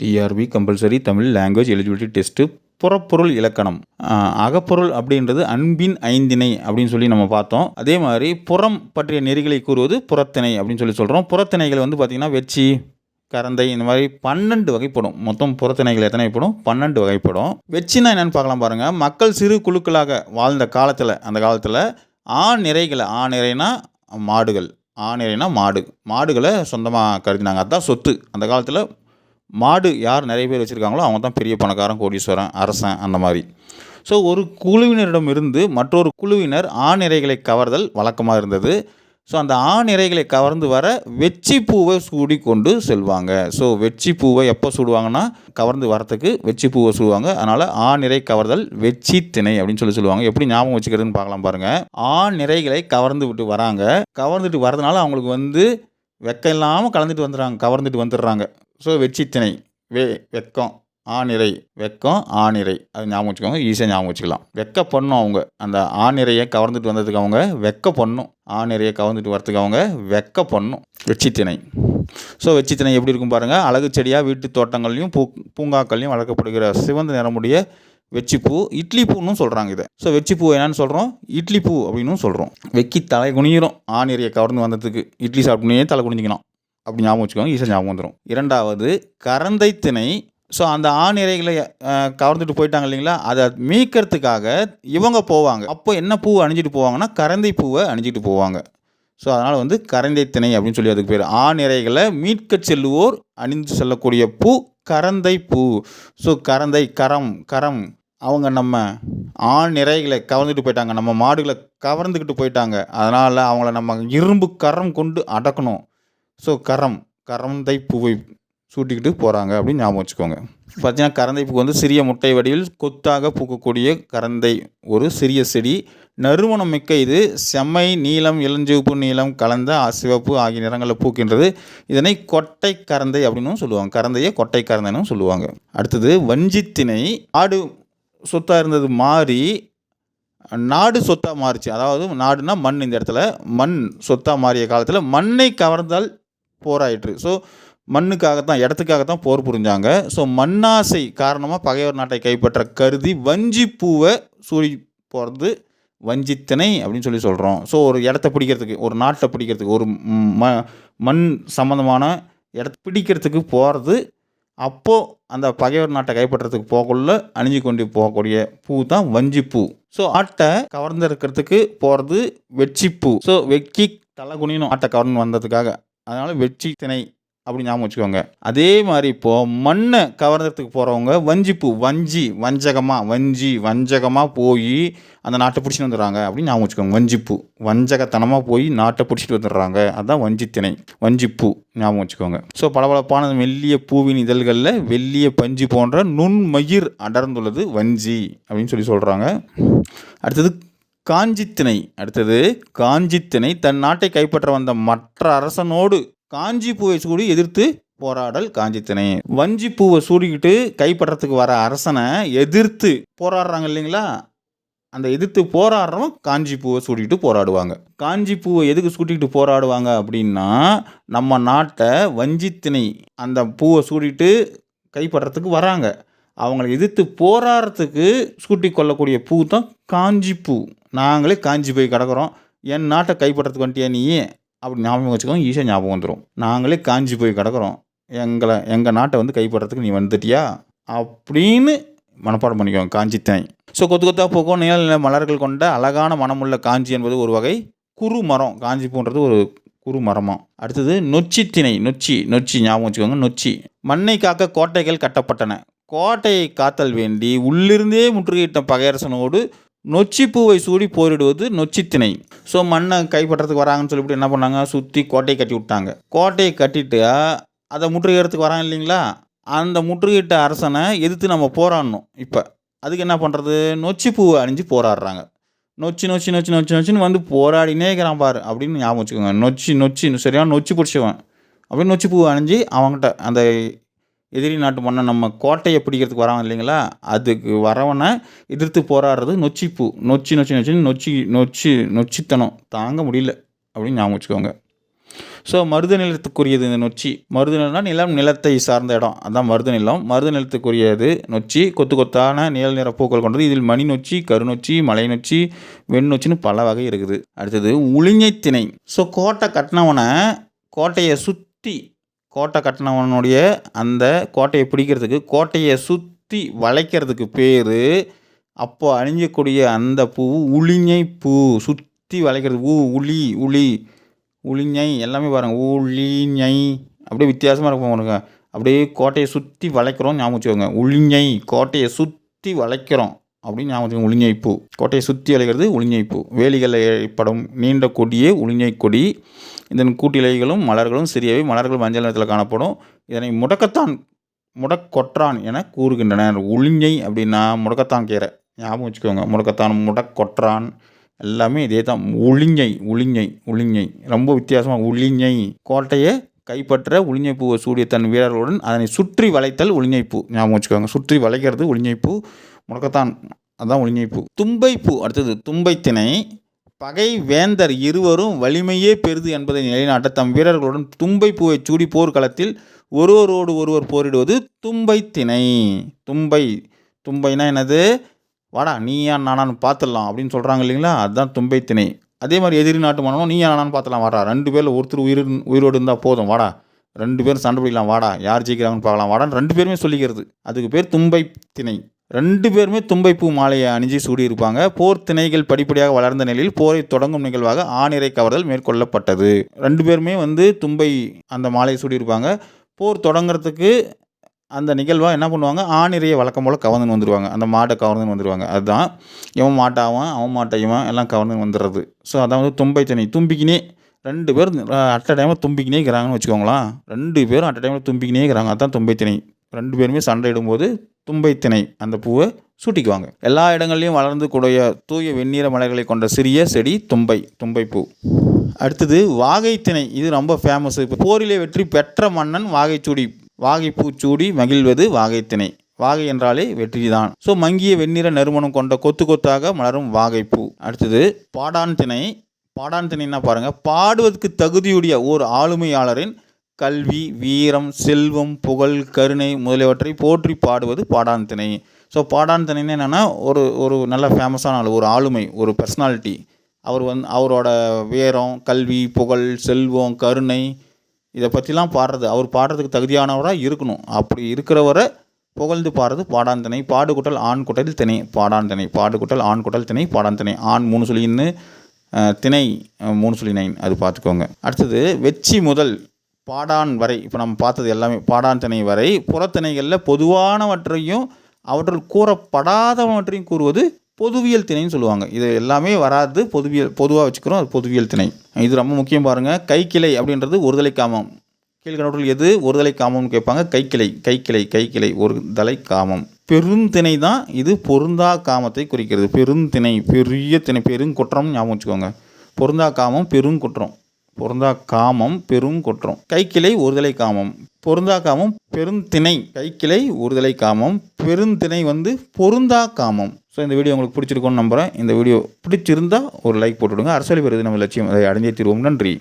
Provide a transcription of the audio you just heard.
TRB compulsory Tamil language eligibility test புறப்பொருள் இலக்கணம். அகப்பொருள் அப்படின்றது அன்பின் ஐந்திணை அப்படின்னு சொல்லி நம்ம பார்த்தோம். அதே மாதிரி புறம் பற்றிய நெறிகளை கூறுவது புறத்திணை அப்படின்னு சொல்லி சொல்கிறோம் புறத்திணைகள் வந்து பார்த்திங்கன்னா வெச்சி கரந்தை இந்த மாதிரி பன்னெண்டு வகைப்படும். மொத்தம் புறத்திணைகள் எத்தனை வகைப்படும்? பன்னெண்டு வகைப்படும். வெச்சினா என்னென்னு பார்க்கலாம் பாருங்கள் மக்கள் சிறு குழுக்களாக வாழ்ந்த காலத்தில் அந்த காலத்தில் ஆ நிறைகளை ஆ நிறைனா மாடுகள் ஆண் மாடு. மாடுகளை சொந்தமாக கருதினாங்க. அதுதான் சொத்து. அந்த காலத்தில் மாடு யார் நிறைய பேர் வச்சுருக்காங்களோ அவங்க தான் பெரிய பணக்காரன் கோடீஸ்வரன் அரசன் அந்த மாதிரி. ஸோ ஒரு குழுவினரிடம் இருந்து மற்றொரு குழுவினர் ஆணிறைகளை கவர்தல் வழக்கமாக இருந்தது. ஸோ அந்த ஆண் கவர்ந்து வர வெச்சி பூவை சூடி கொண்டு செல்வாங்க. ஸோ வெச்சி பூவை எப்போ சூடுவாங்கன்னா கவர்ந்து வரத்துக்கு வெச்சி பூவை சூடுவாங்க. அதனால் ஆணிறை கவர்தல் வெச்சி திணை அப்படின்னு சொல்லி சொல்லுவாங்க. எப்படி ஞாபகம் வச்சுக்கிறதுன்னு பார்க்கலாம் பாருங்கள் ஆண் நிறைகளை கவர்ந்து விட்டு வராங்க. கவர்ந்துட்டு வரதுனால அவங்களுக்கு வந்து வெக்கம் இல்லாமல் கலந்துட்டு வந்துடுறாங்க. கவர்ந்துட்டு வந்துடுறாங்க. ஸோ வெச்சித்திணை வே வெக்கம் ஆணிறை வெக்கம் ஆணிறை அது ஞாபகம் வச்சுக்கோங்க ஈஸியாக ஞாபகம் வச்சுக்கலாம். வெக்க பண்ணும் அவங்க. அந்த ஆணிறையை கவர்ந்துட்டு வந்ததுக்கு அவங்க வெக்க பண்ணும் ஆணிறையை கவர்ந்துட்டு வரதுக்கு அவங்க வெக்க பண்ணும் வெச்சித்திணை ஸோ வெச்சித்திணை எப்படி இருக்கும் பாருங்கள் அழகு செடியாக வீட்டு தோட்டங்கள்லையும் பூ பூங்காக்கள்லையும் வளர்க்கப்படுகிற சிவந்த நிறமுடைய வெச்சிப்பூ இட்லி பூன்னு சொல்கிறாங்க இதை. ஸோ வெச்சிப்பூ என்னன்னு சொல்கிறோம் இட்லி பூ அப்படின்னு சொல்கிறோம் வெக்கி தலை குனிகிறோம் ஆணிரையை கவர்ந்து வந்ததுக்கு இட்லி சாப்பிட்டுனே தலை குனிஞ்சிக்கணும். அப்படி ஞாபகம் வச்சுக்கோங்க ஈஸியாக ஞாபகம் வந்துடும் இரண்டாவது கரந்தை திணை. ஸோ அந்த ஆண் இறைகளை கவர்ந்துட்டு போயிட்டாங்க இல்லைங்களா? அதை மீக்கிறதுக்காக இவங்க போவாங்க. அப்போ என்ன பூ அணிஞ்சிட்டு போவாங்கன்னா கரந்தை பூவை அணிஞ்சிட்டு போவாங்க. ஸோ அதனால் வந்து கரந்தை திணை அப்படின்னு சொல்லி அதுக்கு பேர். ஆண் இறைகளை மீட்கச் செல்லுவோர் அணிந்து செல்லக்கூடிய பூ கரந்தை பூ. ஸோ கரந்தை கரம் கரம். அவங்க நம்ம ஆண் நிறைகளை கவர்ந்துட்டு போயிட்டாங்க. நம்ம மாடுகளை கவர்ந்துக்கிட்டு போயிட்டாங்க. அதனால் அவங்கள நம்ம இரும்பு கரம் கொண்டு அடக்கணும். ஸோ கரம் கரந்தை பூவை சூட்டிக்கிட்டு போகிறாங்க அப்படின்னு ஞாபகம் வச்சுக்கோங்க. பார்த்தீங்கன்னா கரந்தை பூ வந்து சிறிய முட்டை வடிவில் கொத்தாக பூக்கக்கூடிய கரந்தை ஒரு சிறிய செடி. நறுமணம் மிக்க இது செம்மை நீலம் இளஞ்சிவப்பு நீளம் கலந்த சிவப்பு ஆகிய நிறங்களில் பூக்கின்றது. இதனை கொட்டை கரந்தை அப்படின்னும் சொல்லுவாங்க. கரந்தையை கொட்டை கரந்தைன்னு சொல்லுவாங்க. அடுத்தது வஞ்சித்திணை ஆடு சொத்தாக இருந்தது மாறி நாடு சொத்தாக மாறுச்சு. அதாவது நாடுனா மண் இந்த இடத்துல. மண் சொத்தாக மாறிய காலத்தில் மண்ணை கவர்ந்தால் போராயிற்று. ஸோ மண்ணுக்காகத்தான் இடத்துக்காகத்தான் போர் புரிஞ்சாங்க. ஸோ மண்ணாசை காரணமாக பகைவர் நாட்டை கைப்பற்ற கருதி வஞ்சி பூவை சூடி போகிறது வஞ்சித்தனை அப்படின்னு சொல்லி சொல்கிறோம் ஸோ ஒரு இடத்த பிடிக்கிறதுக்கு ஒரு நாட்டை பிடிக்கிறதுக்கு ஒரு ம மண் சம்மந்தமான இடத்த பிடிக்கிறதுக்கு போகிறது அப்போது அந்த பகைவர் நாட்டை கைப்பற்றுறதுக்கு போகக்குள்ள அணிஞ்சு கொண்டு போகக்கூடிய பூ தான் வஞ்சிப்பூ. ஸோ ஆட்டை கவர்ந்து இருக்கிறதுக்கு போகிறது வெட்சிப்பூ. ஸோ வெக்கி தலை குனியணும் ஆட்டை கவர்ந்து வந்ததுக்காக. அதனால் வெற்றி திணை அப்படி ஞாபகம் வச்சுக்கோங்க. அதே மாதிரி இப்போது மண்ணை கவர்ந்ததுக்கு போகிறவங்க வஞ்சிப்பூ வஞ்சி வஞ்சகமாக வஞ்சி வஞ்சகமாக போய் அந்த நாட்டை பிடிச்சிட்டு வந்துடுறாங்க அப்படின்னு ஞாபகம் வச்சுக்கோங்க. வஞ்சிப்பூ வஞ்சகத்தனமாக போய் நாட்டை பிடிச்சிட்டு வந்துடுறாங்க. அதுதான் வஞ்சித்திணை வஞ்சிப்பூ ஞாபகம் வச்சுக்கோங்க. ஸோ பளபளப்பான மெல்லிய பூவின் இதழ்களில் வெள்ளிய பஞ்சு போன்ற நுண்மயிர் அடர்ந்துள்ளது வஞ்சி அப்படின்னு சொல்லி சொல்கிறாங்க அடுத்தது காஞ்சித்திணை அடுத்தது காஞ்சித்திணை தன் நாட்டை கைப்பற்ற வந்த மற்ற அரசனோடு காஞ்சிப்பூவை சூடி எதிர்த்து போராடல் காஞ்சித்திணை வஞ்சிப்பூவை சூடிக்கிட்டு கைப்பற்றத்துக்கு வர அரசனை எதிர்த்து போராடுறாங்க இல்லைங்களா? அந்த எதிர்த்து போராடுறவங்க காஞ்சிப்பூவை சூட்டிக்கிட்டு சூடிக்கிட்டு போராடுவாங்க. காஞ்சிப்பூவை எதுக்கு சூட்டிக்கிட்டு போராடுவாங்க அப்படின்னா நம்ம நாட்டை வஞ்சித்திணை அந்த பூவை சூடிட்டு கைப்பற்றத்துக்கு வராங்க. அவங்கள எதிர்த்து போராடுறதுக்கு சூட்டி கொள்ளக்கூடிய பூ தான் காஞ்சிப்பூ. நாங்களே காஞ்சி போய் கிடக்குறோம். என் நாட்டை கைப்பற்றத்துக்கு வந்துட்டியா நீ? அப்படி ஞாபகம் வச்சுக்கோங்க ஈஸியாக ஞாபகம் வந்துடும் நாங்களே காஞ்சி போய் கிடக்குறோம். எங்களை எங்கள் நாட்டை வந்து கைப்பற்றத்துக்கு நீ வந்துட்டியா? அப்படின்னு மனப்பாடம் பண்ணிக்கோங்க காஞ்சி திணை ஸோ கொத்து கொத்தாக போக்கும் நீல நில மலர்கள் கொண்ட அழகான மனமுள்ள காஞ்சி என்பது ஒரு வகை குறு மரம் காஞ்சி பூன்றது ஒரு குறு மரமாக அடுத்தது நொச்சி திணை நொச்சி நொச்சி ஞாபகம் வச்சுக்கோங்க நொச்சி. மண்ணை காக்க கோட்டைகள் கட்டப்பட்டன. கோட்டையை காத்தல் வேண்டி உள்ளிருந்தே முற்றுகையிட்ட பகையரசனோடு நொச்சிப்பூவை சூடி போரிடுவது நொச்சித்திணை. ஸோ மண்ணை கைப்பற்றதுக்கு வராங்கன்னு சொல்லிவிட்டு என்ன பண்ணாங்க? சுற்றி கோட்டையை கட்டி விட்டாங்க. கோட்டையை கட்டிட்டு அதை முற்றுகையிடத்துக்கு வராங்க இல்லைங்களா? அந்த முற்றுகையிட்ட அரசனை எதிர்த்து நம்ம போராடணும் இப்போ. அதுக்கு என்ன பண்ணுறது நொச்சிப்பூவை அணிஞ்சு போராடுறாங்க. நொச்சி நொச்சி நொச்சி நொச்சி நொச்சின்னு வந்து போராடினே இருக்கிறான் பாரு அப்படின்னு ஞாபகம் வச்சுக்கோங்க. நொச்சி நொச்சி சரியான நொச்சி பிடிச்சவன். அப்படின்னு நொச்சி பூவை அணிஞ்சு அவங்ககிட்ட அந்த எதிரி நாட்டு மன்னன் நம்ம கோட்டையை பிடிக்கிறதுக்கு வரான் இல்லைங்களா? அதுக்கு வரவனை எதிர்த்து போராடுறது நொச்சிப்பூ. நொச்சி நொச்சி நொச்சின்னு நொச்சி நொச்சி நொச்சித்தனம். தாங்க முடியல அப்படின்னு ஞாபகம் வச்சுக்கோங்க. ஸோ மருத நிலத்துக்குரியது இந்த நொச்சி. மருத நிலம்னா நிலம் நிலத்தை சார்ந்த இடம். அதான் மருத நிலம். மருத நிலத்துக்குரியது நொச்சி. கொத்து கொத்தான நீல நிற பூக்கள் கொண்டது. இதில் மணி நொச்சி கருநொச்சி மலை நொச்சி வெண்ணொச்சின்னு பல வகை இருக்குது. அடுத்தது உளிஞ்சை திணை. ஸோ கோட்டை கட்டினவனை கோட்டையை சுற்றி கோட்டை கட்டினவனுடைய அந்த கோட்டையை பிடிக்கிறதுக்கு கோட்டையை சுற்றி வளைக்கிறதுக்கு பேர் அப்போ அணிஞ்சக்கூடிய அந்த பூ உளிஞை பூ சுற்றி வளைக்கிறது ஊ உளி உளி உளிஞை எல்லாமே பாருங்கள் உளிஞை அப்படியே வித்தியாசமாக இருக்கும் உனக்கு அப்படியே கோட்டையை சுற்றி வளைக்கிறோம் ஞாபகம் வச்சுக்கோங்க. உளிஞை கோட்டையை சுற்றி வளைக்கிறோம் அப்படின்னு ஞாபகம் வச்சுக்கோங்க உளிஞை பூ. கோட்டையை சுற்றி வளைக்கிறது உளிஞை பூ. வேலிகளில் ஏற்படும் நீண்ட கொடியே உளிஞை கொடி. இதன் கூட்டிலைகளும் மலர்களும் சிறியவை. மலர்கள் மஞ்சள் நிறத்தில் காணப்படும். இதனை முடக்கத்தான் முடக்கொற்றான் என கூறுகின்றனர். உளிஞ்சை அப்படின்னா முடக்கத்தான் கீரை. ஞாபகம் வச்சுக்கோங்க. முடக்கத்தான் முடக்கொற்றான். எல்லாமே இதே தான். உளிஞ்சை உளிஞ்சை உளிஞ்சை. ரொம்ப வித்தியாசமாக உளிஞ்சை. கோட்டையை கைப்பற்ற உளிஞை பூவை சூடிய தன் வீரர்களுடன் அதனை சுற்றி வளைத்தல் உளிஞை பூ. ஞாபகம் வச்சுக்கோங்க. சுற்றி வளைக்கிறது உளிஞை பூ. முடக்கத்தான் அதான் உளிஞை பூ. தும்பை பூ அடுத்தது தும்பை திணை பகை வேந்தர் இருவரும் வலிமையே பெரிது என்பதை நிலைநாட்ட தம் வீரர்களுடன் தும்பை பூவை சூடி போர்க்களத்தில் ஒருவரோடு ஒருவர் போரிடுவது தும்பை திணை. தும்பை தும்பைனா என்னது? வாடா நீயா நானான்னு பார்த்துடலாம் அப்படின்னு சொல்கிறாங்க இல்லைங்களா? அதுதான் தும்பை திணை. அதே மாதிரி எதிரி நாட்டு மன்னனும் நீயா நானான்னு பார்த்துலாம் வாடா ரெண்டு பேரில் ஒருத்தர் உயிர் உயிரோடு இருந்தால் போதும். வாடா ரெண்டு பேரும் சண்டை பிடிக்கலாம். வாடா யார் ஜெயிக்கிறாங்கன்னு பார்க்கலாம். வாடான்னு ரெண்டு பேருமே சொல்லிக்கிறது. அதுக்கு பேர் தும்பை திணை. ரெண்டு பேருமே தும்பைப்பூ மாலையை அணிஞ்சு சூடியிருப்பாங்க. போர் திணைகள் படிப்படியாக வளர்ந்த நிலையில் போரை தொடங்கும் நிகழ்வாக ஆணிரை கவர்தல் மேற்கொள்ளப்பட்டது. ரெண்டு பேருமே வந்து தும்பை அந்த மாலையை சூடியிருப்பாங்க. போர் தொடங்குறதுக்கு அந்த நிகழ்வாக என்ன பண்ணுவாங்க? ஆணிரையை வழக்கம் போல் கவர்ந்துன்னு வந்துடுவாங்க அந்த மாட்டை கவர்ந்துன்னு வந்துடுவாங்க அதுதான். இவன் மாட்டாவன் அவன் மாட்டை இவன் எல்லாம் கவர்ந்துன்னு வந்துடுறது ஸோ அதான் வந்து தும்பை திணை. தும்பிக்கினே ரெண்டு பேர் அட் டைமில் தும்பிக்கினே இருக்கிறாங்கன்னு வச்சுக்கோங்களேன். ரெண்டு பேரும் அட்ட டைமில் தும்பிக்கினே இருக்கிறாங்க. அதுதான் தும்பை திணை. ரெண்டு பேருமே சண்டையிடும்போது தும்பை திணை அந்த பூவை சூட்டிக்குவாங்க. எல்லா இடங்கள்லையும் வளர்ந்து கூடிய தூய வெண்ணிற மலர்களை கொண்ட சிறிய செடி தும்பை தும்பை பூ. அடுத்தது வாகை திணை. இது ரொம்ப ஃபேமஸ் இப்போ போரிலே வெற்றி பெற்ற மன்னன் வாகைச்சூடி வாகைப்பூ சூடி மகிழ்வது வாகைத்திணை வாகை என்றாலே வெற்றி தான் ஸோ மங்கிய வெண்ணிற நறுமணம் கொண்ட கொத்து கொத்தாக மலரும் வாகைப்பூ அடுத்தது பாடான் திணை. பாடான் திணைன்னா பாருங்கள் பாடுவதற்கு தகுதியுடைய ஒரு ஆளுமையாளரின் கல்வி வீரம் செல்வம் புகழ் கருணை முதலியவற்றை போற்றி பாடுவது பாடான் திணை ஸோ பாடான் திணைன்னு என்னென்னா ஒரு ஒரு நல்ல ஃபேமஸான ஆள் ஒரு ஆளுமை ஒரு பர்சனாலிட்டி அவர் வந்து அவரோட வீரம் கல்வி புகழ் செல்வம் கருணை இதை பற்றிலாம் பாடுறது அவர் பாடுறதுக்கு தகுதியானவராக இருக்கணும். அப்படி இருக்கிறவரை புகழ்ந்து பாடுறது பாடான் திணை ஆண் குட்டல் திணை பாடான் திணை ஆண் குட்டல் திணை பாடான் திணை ஆண் மூணு சொல்லின்னு திணை மூணு சொல்லி நைன் அது பார்த்துக்கோங்க. அடுத்தது வெச்சி முதல். பாடான் வரை இப்போ நம்ம பார்த்தது எல்லாமே பாடான் திணை வரை புறத்திணைகளில் பொதுவானவற்றையும் அவற்றில் கூறப்படாதவற்றையும் கூறுவது பொதுவியல் திணைன்னு சொல்லுவாங்க. இது எல்லாமே வராது பொதுவியல் பொதுவாக வச்சுக்கிறோம் அது பொதுவியல் திணை. இது ரொம்ப முக்கியம் பாருங்கள் கைக்கிளை அப்படின்றது ஒருதலை காமம். கீழ்கணவற்றில் எது? ஒருதலை காமம்னு கேட்பாங்க. கைக்கிளை கைக்கிளை கைக்கிளை ஒரு தலை காமம் பெருந்திணை தான் இது பொருந்தா காமத்தை குறிக்கிறது. பெருந்திணை பெரிய திணை பெருங்குற்றம் ஞாபகம் வச்சுக்கோங்க. பொருந்தா காமம் பெருங்குற்றம். பொருந்தா காமம் பெருங்குற்றம் கைக்கிளை ஒருதலை காமம். பொருந்தா காமம் பெருந்திணை கைக்கிளை ஒருதலை காமம் பெருந்திணை வந்து பொருந்தா காமம். ஸோ இந்த வீடியோ உங்களுக்கு பிடிச்சிருக்கும்னு நம்புகிறேன் இந்த வீடியோ பிடிச்சிருந்தா ஒரு லைக் போட்டுவிடுங்க அரசியல் பெறுது நம்ம லட்சியம் அதை அடைஞ்சே தீர்வோம். நன்றி.